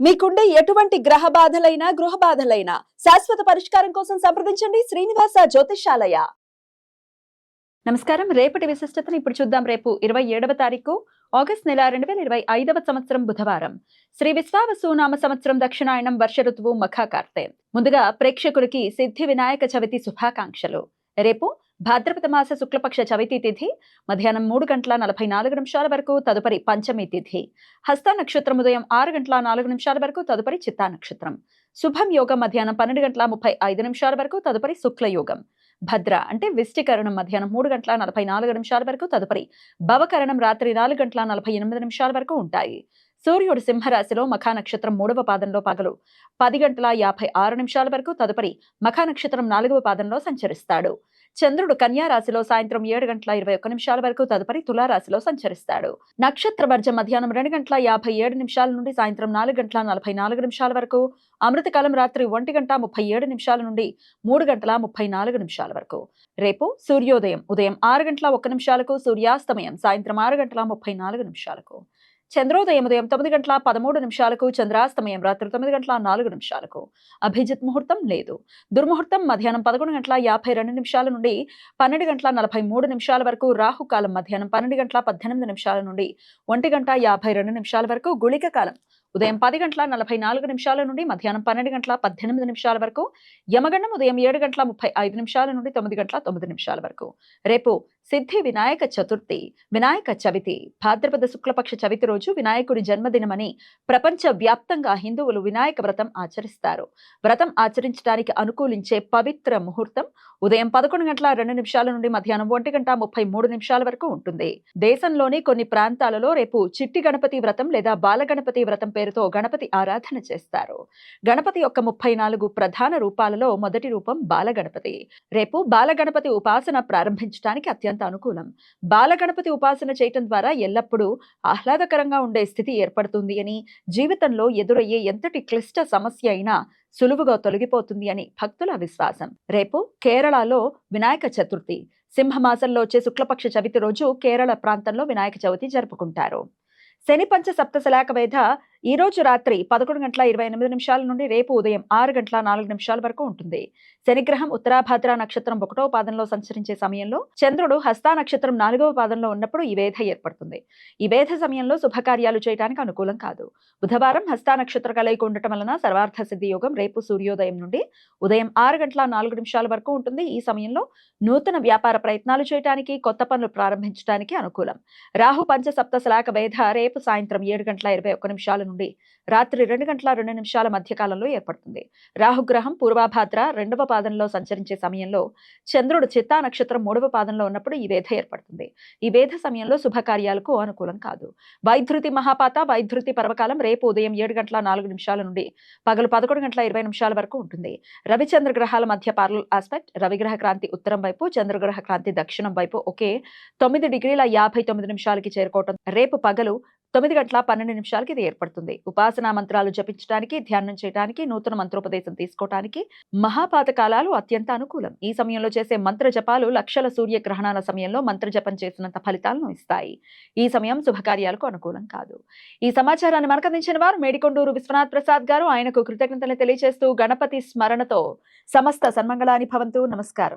మీకుండే ఎటువంటి గ్రహ బాధలైనా గృహ బాధలైనా శాశ్వత పరిష్కారం కోసం సంప్రదించండి శ్రీనివాస జ్యోతిషాలయ. నమస్కారం. రేపటి విశిష్టతను ఇప్పుడు చూద్దాం. రేపు ఇరవై ఏడవ తారీఖు ఆగస్ట్ నెల రెండు వేల ఇరవై ఐదవ సంవత్సరం బుధవారం. శ్రీ విశ్వావసునామ సంవత్సరం దక్షిణాయనం వర్ష ఋతువు మఖాకార్తె. ముందుగా ప్రేక్షకులకి సిద్ధి వినాయక చవితి శుభాకాంక్షలు. రేపు భాద్రపద మాస శుక్లపక్ష చవితి తిథి మధ్యాహ్నం మూడు గంటల నలభై నాలుగు నిమిషాల వరకు తదుపరి పంచమి తిథి. హస్త నక్షత్రం ఉదయం ఆరు గంటల నాలుగు నిమిషాల వరకు తదుపరి చిత్తా నక్షత్రం. శుభం యోగం మధ్యాహ్నం పన్నెండు గంటల ముప్పై ఐదు నిమిషాల వరకు తదుపరి శుక్ల యోగం. భద్ర అంటే విష్టికరణం మధ్యాహ్నం మూడు గంటల నలభై నాలుగు నిమిషాల వరకు తదుపరి భవకరణం రాత్రి నాలుగు గంటల నలభై ఎనిమిది నిమిషాల వరకు ఉంటాయి. సూర్యుడు సింహరాశిలో మఖా నక్షత్రం మూడవ పాదంలో పగలు. పది గంటల యాభై ఆరు నిమిషాల వరకు తదుపరి మఖా నక్షత్రం నాలుగవ పాదంలో సంచరిస్తాడు. చంద్రుడు కన్యా రాశిలో సాయంత్రం ఏడు గంటల ఇరవై ఒక్క నిమిషాల వరకు తదుపరి తులారాశిలో సంచరిస్తాడు. నక్షత్ర వర్జం మధ్యాహ్నం రెండు గంటల యాభై ఏడు నిమిషాల నుండి సాయంత్రం నాలుగు గంటల నలభై నాలుగు నిమిషాల వరకు అమృతకాలం రాత్రి ఒంటి గంట ముప్పై ఏడు నిమిషాల నుండి మూడు గంటల ముప్పై నాలుగు నిమిషాల వరకు. రేపు సూర్యోదయం ఉదయం ఆరు గంటల ఒక్క నిమిషాలకు సూర్యాస్తమయం సాయంత్రం ఆరు గంటల ముప్పై నాలుగు నిమిషాలకు. చంద్రోదయం ఉదయం తొమ్మిది గంటల పదమూడు నిమిషాలకు చంద్రాస్తమయం రాత్రి తొమ్మిది గంటల నాలుగు నిమిషాలకు. అభిజిత్ ముహూర్తం లేదు. దుర్ముహూర్తం మధ్యాహ్నం పదకొండు గంటల యాభై రెండు నిమిషాల నుండి పన్నెండు గంటల నలభై మూడు నిమిషాల వరకు రాహుకాలం మధ్యాహ్నం పన్నెండు గంటల పద్దెనిమిది నిమిషాల నుండి ఒంటి గంట యాభై రెండు నిమిషాల వరకు గుళిక కాలం ఉదయం పది గంటల నలభై నాలుగు నిమిషాల నుండి మధ్యాహ్నం పన్నెండు గంటల పద్దెనిమిది నిమిషాల వరకు యమగండం ఉదయం ఏడు గంటల ముప్పై ఐదు నిమిషాల నుండి తొమ్మిది గంటల తొమ్మిది నిమిషాల వరకు. రేపు సిద్ధి వినాయక చతుర్థి వినాయక చవితి. భాద్రపద శుక్లపక్ష చవితి రోజు వినాయకుడి జన్మదినమని ప్రపంచ వ్యాప్తంగా హిందువులు వినాయక వ్రతం ఆచరిస్తారు. వ్రతం ఆచరించడానికి అనుకూలించే పవిత్ర ముహూర్తం ఉదయం పదకొండు గంటల రెండు నిమిషాల నుండి మధ్యాహ్నం ఒంటి గంట ముప్పై మూడు నిమిషాల వరకు ఉంటుంది. దేశంలోని కొన్ని ప్రాంతాలలో రేపు చిట్టి గణపతి వ్రతం లేదా బాలగణపతి వ్రతం పేరుతో గణపతి ఆరాధన చేస్తారు. గణపతి యొక్క ముప్పై నాలుగు ప్రధాన రూపాలలో మొదటి రూపం బాలగణపతి. రేపు బాలగణపతి ఉపాసన ప్రారంభించడానికి అత్యంత అనుకూలం. బాలగణపతి ఉపాసన చేయటం ద్వారా ఎల్లప్పుడూ ఆహ్లాదకరంగా ఉండే స్థితి ఏర్పడుతుంది అని జీవితంలో ఎదురయ్యే ఎంతటి క్లిష్ట సమస్య అయినా సులువుగా తొలగిపోతుంది అని భక్తుల విశ్వాసం. రేపు కేరళలో వినాయక చతుర్థి. సింహమాసంలో వచ్చే శుక్లపక్ష చవితి రోజు కేరళ ప్రాంతంలో వినాయక చవితి జరుపుకుంటారు. శని పంచ సప్తశలాక వేధ ఈ రోజు రాత్రి పదకొండు గంటల ఇరవై ఎనిమిది నిమిషాల నుండి రేపు ఉదయం ఆరు గంటల నాలుగు నిమిషాల వరకు ఉంటుంది. శనిగ్రహం ఉత్తరాభాద్ర నక్షత్రం ఒకటో పాదంలో సంచరించే సమయంలో చంద్రుడు హస్తా నక్షత్రం నాలుగవ పాదంలో ఉన్నప్పుడు ఈ వేధ ఏర్పడుతుంది. ఈ వేధ సమయంలో శుభకార్యాలు చేయడానికి అనుకూలం కాదు. బుధవారం హస్తా నక్షత్ర కలయిక ఉండటం వలన సర్వార్థ సిద్ధి యోగం రేపు సూర్యోదయం నుండి ఉదయం ఆరు గంటల నాలుగు నిమిషాల వరకు ఉంటుంది. ఈ సమయంలో నూతన వ్యాపార ప్రయత్నాలు చేయడానికి కొత్త పనులు ప్రారంభించడానికి అనుకూలం. రాహు పంచ సప్త శలాక వేధ రేపు సాయంత్రం ఏడు గంటల ఇరవై ఒక్క నిమిషాల నుండి. రాత్రి రెండు గంటల రెండు నిమిషాల మధ్య కాలంలో ఏర్పడుతుంది. రాహుగ్రహం పూర్వాభాద్ర రెండవ పాదంలో సంచరించే సమయంలో చంద్రుడు చిత్తా నక్షత్రం మూడవ పాదంలో ఉన్నప్పుడు ఈ వేధ ఏర్పడుతుంది. ఈ వేధ సమయంలో శుభకార్యాలకు అనుకూలం కాదు. వైధృతి మహాపాత వైధృతి పర్వకాలం రేపు ఉదయం ఏడు గంటల నాలుగు నిమిషాల నుండి పగలు పదకొండు గంటల ఇరవై నిమిషాల వరకు ఉంటుంది. రవిచంద్ర గ్రహాల మధ్య పార్లల్ ఆస్పెక్ట్ రవిగ్రహ క్రాంతి ఉత్తరం వైపు చంద్రగ్రహ క్రాంతి దక్షిణం వైపు ఒకే తొమ్మిది డిగ్రీల యాభై తొమ్మిది నిమిషాలకి చేరుకోవటం. రేపు పగలు తొమ్మిది గంటల పన్నెండు నిమిషాలకి ఇది ఏర్పడుతుంది. ఉపాసనా మంత్రాలు జపించడానికి ధ్యానం చేయడానికి నూతన మంత్రోపదేశం తీసుకోవడానికి మహాపాత కాలాలు అత్యంత అనుకూలం. ఈ సమయంలో చేసే మంత్ర జపాలు లక్షల సూర్య గ్రహణాల సమయంలో మంత్ర జపం చేసినంత ఫలితాలను ఇస్తాయి. ఈ సమయం శుభకార్యాలకు అనుకూలం కాదు. ఈ సమాచారాన్ని మనకు అందించిన వారు మేడికొండూరు విశ్వనాథ్ ప్రసాద్ గారు. ఆయనకు కృతజ్ఞతలు తెలియజేస్తూ గణపతి స్మరణతో సమస్త సన్మంగళాని భవంతు. నమస్కారం.